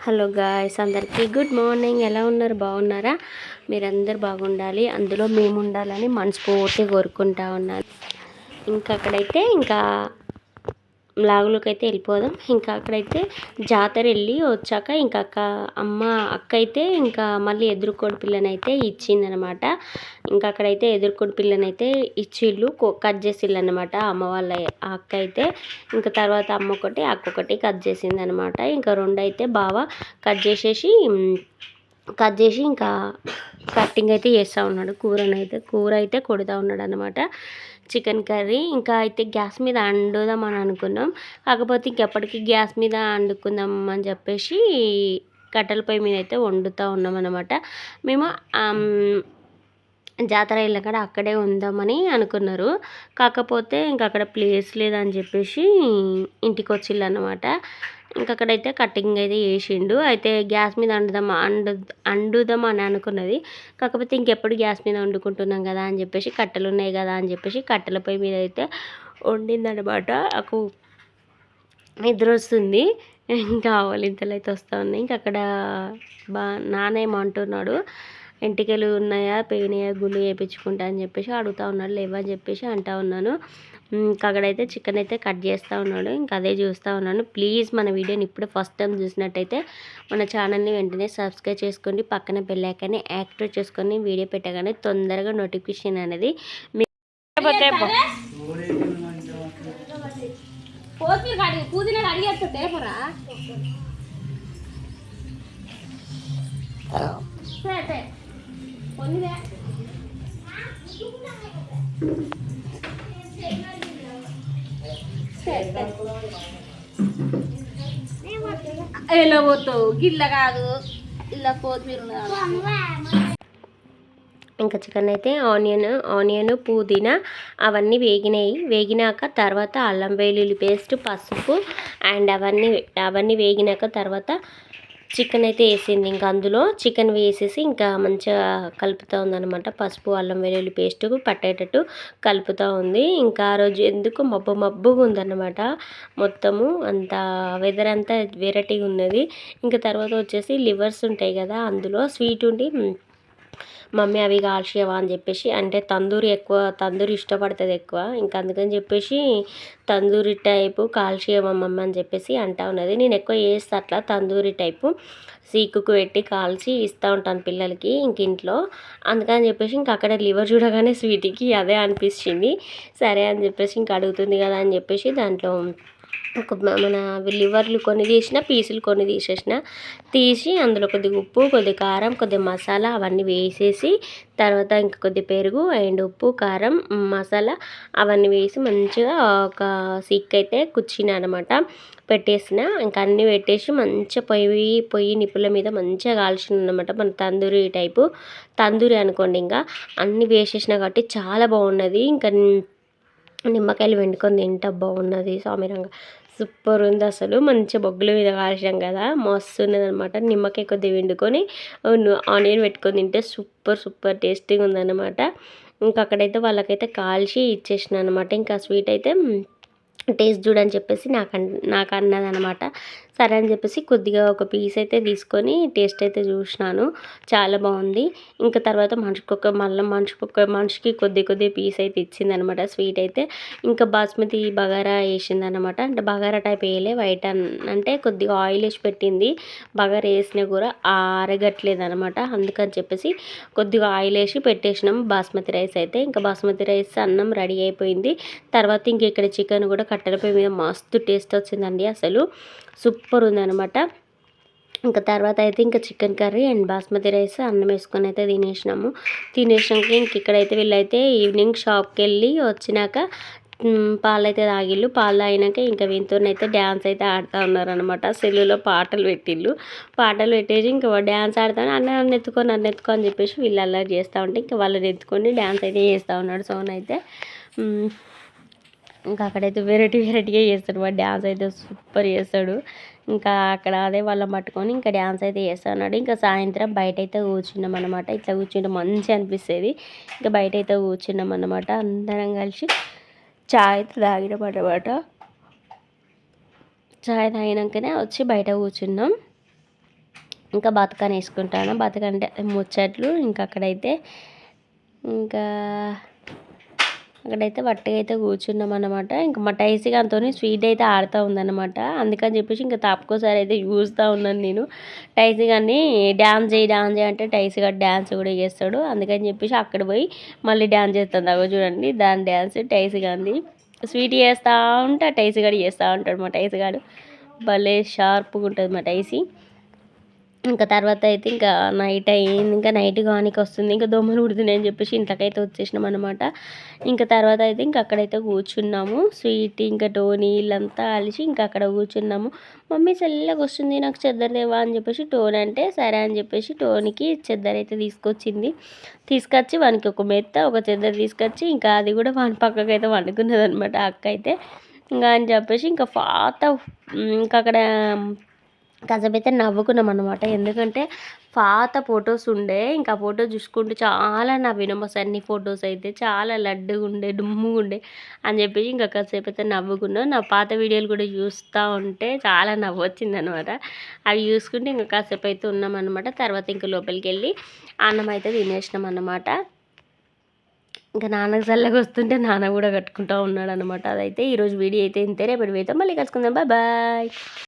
Hello guys అందరికీ good morning. ఎలా ఉన్నారు? బాగున్నారా? మీరందరు బాగుండాలి. అందులో మేము ఉండాలని మనస్ఫూర్తి కోరుకుంటా ఉన్నాను. ఇంకా అక్కడైతే ఇంకా లాగులోకి అయితే వెళ్ళిపోదాం. ఇంకా అక్కడైతే జాతర వెళ్ళి వచ్చాక ఇంకా అక్క అమ్మ అక్క అయితే ఇంకా మళ్ళీ ఎదురుకోడి పిల్లనైతే ఇచ్చిందనమాట. ఇంకా అక్కడైతే ఎదురుకోడి పిల్లనైతే ఇచ్చిళ్ళు కట్ చేసిళ్ళు అనమాట అమ్మ వాళ్ళ అక్క అయితే ఇంకా తర్వాత అమ్మ ఒకటి అక్క ఒకటి కట్ చేసింది అనమాట ఇంకా రెండు అయితే బాగా కట్ చేసేసి కట్ చేసి ఇంకా కట్టింగ్ అయితే చేస్తూ ఉన్నాడు. కూరనైతే కూర అయితే కొడుతూ ఉన్నాడు అనమాట చికెన్ కర్రీ. ఇంకా అయితే గ్యాస్ మీద వండుదాం అని అనుకున్నాం. కాకపోతే ఇంకెప్పటికీ గ్యాస్ మీద వండుకుందాం అని చెప్పేసి కట్టెల పొయ్యి మీద అయితే వండుతూ ఉన్నాం అనమాట మేము జాతర వెళ్ళక్కడ అక్కడే ఉందామని అనుకున్నారు. కాకపోతే ఇంక అక్కడ ప్లేస్ లేదని చెప్పేసి ఇంటికి వచ్చిళ్ళు అనమాట ఇంకా అక్కడైతే కటింగ్ అయితే వేసిండు అయితే గ్యాస్ మీద వండుదాం అండు వండుదాం అని అనుకున్నది. కాకపోతే ఇంకెప్పుడు గ్యాస్ మీద వండుకుంటున్నాం కదా అని చెప్పేసి కట్టెలు ఉన్నాయి కదా అని చెప్పేసి కట్టెల పొయ్యి మీద అయితే వండిందనమాట నాకు నిద్ర వస్తుంది. ఇంకా ఆవలింతలు అయితే వస్తూ ఉన్నాయి. ఇంక అక్కడ బా నాన్న ఏమంటున్నాడు ఎంటికలు ఉన్నాయా పోయినాయా గుళ్ళు వేయించుకుంటా అని చెప్పేసి అడుగుతూ ఉన్నాడు. లేవని చెప్పేసి అంటా ఉన్నాను. ఇంకా అక్కడైతే చికెన్ అయితే కట్ చేస్తూ ఉన్నాడు. ఇంకా అదే చూస్తూ ఉన్నాను. ప్లీజ్ మన వీడియోని ఇప్పుడు ఫస్ట్ టైం చూసినట్టయితే మన ఛానల్ని వెంటనే సబ్స్క్రైబ్ చేసుకోండి. పక్కన బెల్లైకాన్ని యాక్టివేట్ చేసుకొని వీడియో పెట్టగానే తొందరగా నోటిఫికేషన్ అనేది సరే ఎలా పోతావు గిల్ల కాదు ఇలా కొత్తిమీర ఇంకా చికెన్ అయితే ఆనియన్ ఆనియన్ పుదీనా అవన్నీ వేగినాయి. వేగినాక తర్వాత అల్లం వెల్లుల్లి పేస్ట్ పసుపు అండ్ అవన్నీ అవన్నీ వేగినాక తర్వాత చికెన్ అయితే వేసింది. ఇంకా అందులో చికెన్ వేసేసి ఇంకా మంచిగా కలుపుతూ ఉందనమాట పసుపు అల్లం వెల్లుల్లి పేస్ట్ పట్టేటట్టు కలుపుతూ ఉంది. ఇంకా ఆ రోజు ఎందుకు మబ్బు మబ్బుగా ఉందన్నమాట. మొత్తము అంత వెదర్ అంతా వెరైటీగా ఉన్నది. ఇంకా తర్వాత వచ్చేసి లివర్స్ ఉంటాయి కదా అందులో స్వీట్ ఉండి మమ్మీ అవి కాల్చేవా అని చెప్పేసి అంటే తందూరి ఎక్కువ తందూరి ఇష్టపడుతుంది ఎక్కువ. ఇంకా అందుకని చెప్పేసి తందూరి టైపు కాల్చేవా మమ్మీ అని చెప్పేసి అంటా ఉన్నది. నేను ఎక్కువ చేస్తా అట్లా తందూరి టైపు సీకుకు పెట్టి కాల్చి ఇస్తూ ఉంటాను పిల్లలకి ఇంక ఇంట్లో. అందుకని చెప్పేసి ఇంక అక్కడ లివర్ చూడగానే స్వీట్కి అదే అనిపించింది సరే అని చెప్పేసి ఇంక అడుగుతుంది కదా అని చెప్పేసి దాంట్లో ఒక మన లివర్లు కొన్ని తీసిన పీసులు కొన్ని తీసేసిన తీసి అందులో కొద్దిగా ఉప్పు కొద్దిగా కారం కొద్దిగా మసాలా అవన్నీ వేసేసి తర్వాత ఇంకా కొద్ది పెరుగు అండ్ ఉప్పు కారం మసాలా అవన్నీ వేసి మంచిగా ఒక సిక్ అయితే కూర్చుని అనమాట. పెట్టేసిన ఇంకా అన్నీ పెట్టేసి మంచిగా పొయ్యి పొయ్యి నిప్పుల మీద మంచిగా కాల్చిన అనమాట. మన తందూరి టైపు. తందూరి అనుకోండి ఇంకా. అన్నీ వేసేసిన కాబట్టి చాలా బాగున్నది. ఇంకా నిమ్మకాయలు వెండుకొని తింటా బాగున్నది స్వామిరంగా సూపర్ ఉంది అసలు. మంచి బొగ్గుల మీద కాల్చాం కదా. మస్తు ఉన్నదనమాట నిమ్మకాయ కొద్దిగా వెండుకొని ఆనియన్ పెట్టుకొని తింటే సూపర్ సూపర్ టేస్టీగా ఉందన్నమాట ఇంకా అక్కడైతే వాళ్ళకైతే కాల్చి ఇచ్చేసిన అనమాట ఇంకా స్వీట్ అయితే టేస్ట్ చూడని చెప్పేసి నాకు నాకు అన్నదనమాట సరే అని చెప్పేసి కొద్దిగా ఒక పీస్ అయితే తీసుకొని టేస్ట్ అయితే చూసినాను. చాలా బాగుంది. ఇంకా తర్వాత మనిషికి ఒక మళ్ళీ మనిషికి ఒక మనిషికి కొద్ది కొద్ది పీస్ అయితే ఇచ్చిందనమాట. స్వీట్ అయితే. ఇంకా బాస్మతి బగారా వేసిందనమాట. అంటే బగారా టైప్ వేయలే వైట్ అంటే కొద్దిగా ఆయిల్ వేసి పెట్టింది. బగారా వేసిన కూర ఆరగట్లేదు అనమాట అందుకని చెప్పేసి కొద్దిగా ఆయిల్ వేసి పెట్టేసినాం బాస్మతి రైస్ అయితే. ఇంకా బాస్మతి రైస్ అన్నం రెడీ అయిపోయింది. తర్వాత ఇంక ఇక్కడ చికెన్ కూడా కట్టెల పొయ్యి మీద మస్తు టేస్ట్ వచ్చిందండి అసలు. సూప్ సూపర్ ఉందనమాట ఇంకా తర్వాత అయితే ఇంకా chicken curry and basmati rice అన్నం వేసుకొని అయితే తినేసినాము. తినేసినాక ఇంక ఇక్కడైతే వీళ్ళైతే ఈవినింగ్ షాప్కి వెళ్ళి వచ్చినాక పాలు అయితే తాగిళ్ళు. పాలు తాగినాక ఇంకా వీళ్ళతోనైతే డ్యాన్స్ అయితే ఆడుతూ ఉన్నారనమాట సెల్లులో పాటలు పెట్టిళ్ళు. పాటలు పెట్టేసి ఇంకా డ్యాన్స్ ఆడతాను. అన్న నన్ను ఎత్తుకో నన్ను ఎత్తుకో అని చెప్పేసి వీళ్ళు అలా చేస్తూ ఉంటే ఇంకా వాళ్ళని ఎత్తుకొని డ్యాన్స్ అయితే చేస్తూ ఉన్నాడు సోన్ అయితే. ఇంకా అక్కడైతే వెరైటీ వెరైటీగా చేస్తాడు. వాడు డ్యాన్స్ అయితే సూపర్ చేస్తాడు. ఇంకా అక్కడ అదే వాళ్ళని పట్టుకొని ఇంకా డ్యాన్స్ అయితే చేస్తాడు ఇంకా సాయంత్రం బయట అయితే కూర్చున్నాం అనమాట ఇట్లా కూర్చుంటే మంచిగా అనిపిస్తుంది. ఇంకా బయట అయితే కూర్చున్నాం అనమాట అందరం కలిసి చాయ్ అయితే తాగినాం అనమాట చాయ్ తాగినాకనే వచ్చి బయట కూర్చున్నాం. ఇంకా బతుకని వేసుకుంటాను బతుకంటే ముచ్చట్లు ఇంకా అక్కడైతే ఇంకా అక్కడైతే వట్టిగా అయితే కూర్చున్నాం అనమాట ఇంకా మా టైసీగాతో స్వీట్ అయితే ఆడుతూ ఉందన్నమాట. అందుకని చెప్పేసి ఇంకా తప్పకోసారి అయితే చూస్తూ ఉన్నాను నేను. టైసీ కానీ డ్యాన్స్ చేయి డ్యాన్స్ చేయి అంటే టైసీ గారు డ్యాన్స్ కూడా చేస్తాడు. అందుకని చెప్పేసి అక్కడ పోయి మళ్ళీ డ్యాన్స్ చేస్తాను అగో చూడండి దాని డ్యాన్స్ టైసీ గాంది. స్వీట్ చేస్తూ ఉంటే టైసీ గడి చేస్తూ ఉంటాడు మా టైసీ గారు భలే షార్ప్గా ఉంటుంది మా టైసీ. ఇంకా తర్వాత అయితే ఇంకా నైట్ అయ్యింది. ఇంకా నైట్ కానికి వస్తుంది. ఇంకా దోమలు కుడుతున్నాయి అని చెప్పేసి ఇంట్లోకైతే వచ్చేసినాం అనమాట ఇంకా తర్వాత అయితే ఇంకా అక్కడైతే కూర్చున్నాము. స్వీట్ ఇంకా టోనీ వీళ్ళంతా అలిసి ఇంకా అక్కడ కూర్చున్నాము. మమ్మీ చల్లగా వస్తుంది నాకు చెద్దరు దేవా అని చెప్పేసి టోన్ అంటే సరే అని చెప్పేసి టోనీకి చెద్దరు అయితే తీసుకొచ్చింది. తీసుకొచ్చి వానికి ఒక మెత్త ఒక చెద్దరు తీసుకొచ్చి ఇంకా అది కూడా వాని పక్కకైతే అయితే వండుకున్నది అనమాట అక్క అయితే ఇంకా అని చెప్పేసి ఇంకా పాత ఇంకా అక్కడ కాసేపు అయితే నవ్వుకున్నాం అనమాట ఎందుకంటే పాత ఫొటోస్ ఉండే ఇంకా ఫోటో చూసుకుంటూ చాలా నవ్వినాం. అసలు అన్ని ఫొటోస్ అయితే చాలా లడ్డుగా ఉండే డుమ్ముగా ఉండే అని చెప్పేసి ఇంకా కాసేపు అయితే నవ్వుకున్నాం. నా పాత వీడియోలు కూడా చూస్తూ ఉంటే చాలా నవ్వు వచ్చిందనమాట అవి చూసుకుంటే ఇంకా కాసేపు అయితే ఉన్నాం అనమాట తర్వాత ఇంకా లోపలికి వెళ్ళి అన్నం అయితే తినేసినాం అనమాట ఇంకా నాన్నకు చల్లగా వస్తుంటే నాన్న కూడా కట్టుకుంటూ ఉన్నాడు అనమాట అదైతే ఈరోజు వీడియో అయితే ఇంతే. రేపటి వీడియోతో మళ్ళీ కలుసుకుందాం. Bye bye.